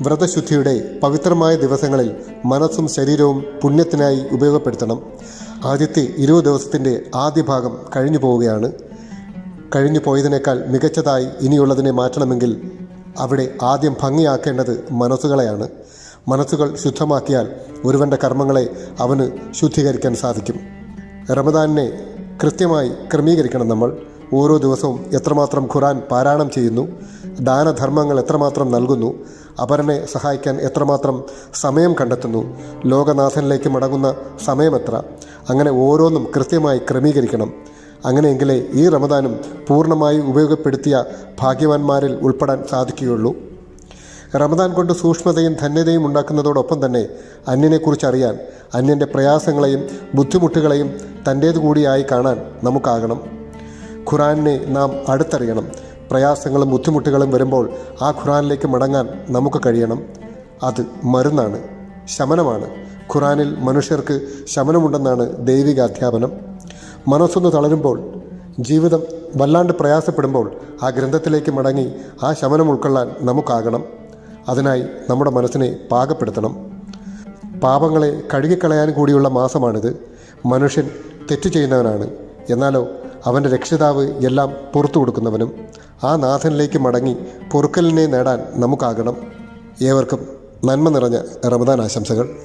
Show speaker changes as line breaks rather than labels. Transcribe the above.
വ്രതശുദ്ധിയുടെ പവിത്രമായ ദിവസങ്ങളിൽ മനസ്സും ശരീരവും പുണ്യത്തിനായി ഉപയോഗപ്പെടുത്തണം. ആദ്യത്തെ ഇരുപത് ദിവസത്തിന്റെ ആദ്യ ഭാഗം കഴിഞ്ഞു പോവുകയാണ്. കഴിഞ്ഞു പോയതിനേക്കാൾ മികച്ചതായി ഇനിയുള്ളതിനെ മാറ്റണമെങ്കിൽ അവിടെ ആദ്യം ഭംഗിയാക്കേണ്ടത് മനസ്സുകളെയാണ്. മനസ്സുകൾ ശുദ്ധമാക്കിയാൽ ഒരുവന്റെ കർമ്മങ്ങളെ അവന് ശുദ്ധീകരിക്കാൻ സാധിക്കും. റമദാനിനെ കൃത്യമായി ക്രമീകരിക്കണം നമ്മൾ. ഓരോ ദിവസവും എത്രമാത്രം ഖുറാൻ പാരായണം ചെയ്യുന്നു ദാനധർമ്മങ്ങൾ എത്രമാത്രം നൽകുന്നു അപരനെ സഹായിക്കാൻ എത്രമാത്രം സമയം കണ്ടെത്തുന്നു ലോകനാഥനിലേക്ക് മടങ്ങുന്ന സമയമെത്ര അങ്ങനെ ഓരോന്നും കൃത്യമായി ക്രമീകരിക്കണം. അങ്ങനെയെങ്കിലേ ഈ റമദാനും പൂർണമായി ഉപയോഗപ്പെടുത്തിയ ഭാഗ്യവാന്മാരിൽ ഉൾപ്പെടാൻ സാധിക്കുകയുള്ളൂ. റമദാൻ കൊണ്ട് സൂക്ഷ്മതയും ധന്യതയും ഉണ്ടാക്കുന്നതോടൊപ്പം തന്നെ അന്യനെക്കുറിച്ച് അറിയാൻ അന്യന്റെ പ്രയാസങ്ങളെയും ബുദ്ധിമുട്ടുകളെയും തന്റേതു കൂടിയായി കാണാൻ നമുക്കാകണം. ഖുറാനെ നാം അടുത്തറിയണം. പ്രയാസങ്ങളും ബുദ്ധിമുട്ടുകളും വരുമ്പോൾ ആ ഖുറാനിലേക്ക് മടങ്ങാൻ നമുക്ക് കഴിയണം. അത് മരുന്നാണ് ശമനമാണ്. ഖുറാനിൽ മനുഷ്യർക്ക് ശമനമുണ്ടെന്നാണ് ദൈവിക അധ്യാപനം മനസ്സൊന്ന് തളരുമ്പോൾ ജീവിതം വല്ലാണ്ട് പ്രയാസപ്പെടുമ്പോൾ ആ ഗ്രന്ഥത്തിലേക്ക് മടങ്ങി ആ ശമനം ഉൾക്കൊള്ളാൻ നമുക്കാകണം. അതിനായി നമ്മുടെ മനസ്സിനെ പാകപ്പെടുത്തണം. പാപങ്ങളെ കഴുകിക്കളയാൻ കൂടിയുള്ള മാസമാണിത്. മനുഷ്യൻ തെറ്റ് ചെയ്യുന്നവനാണ്. എന്നാലോ അവന്റെ രക്ഷിതാവ് എല്ലാം പുറത്തു കൊടുക്കുന്നവനും ആ നാഥനിലേക്ക് മടങ്ങി പൊറുക്കലിനെ നേടാൻ നമുക്കാകണം. ഏവർക്കും നന്മ നിറഞ്ഞ റമദാൻ ആശംസകൾ.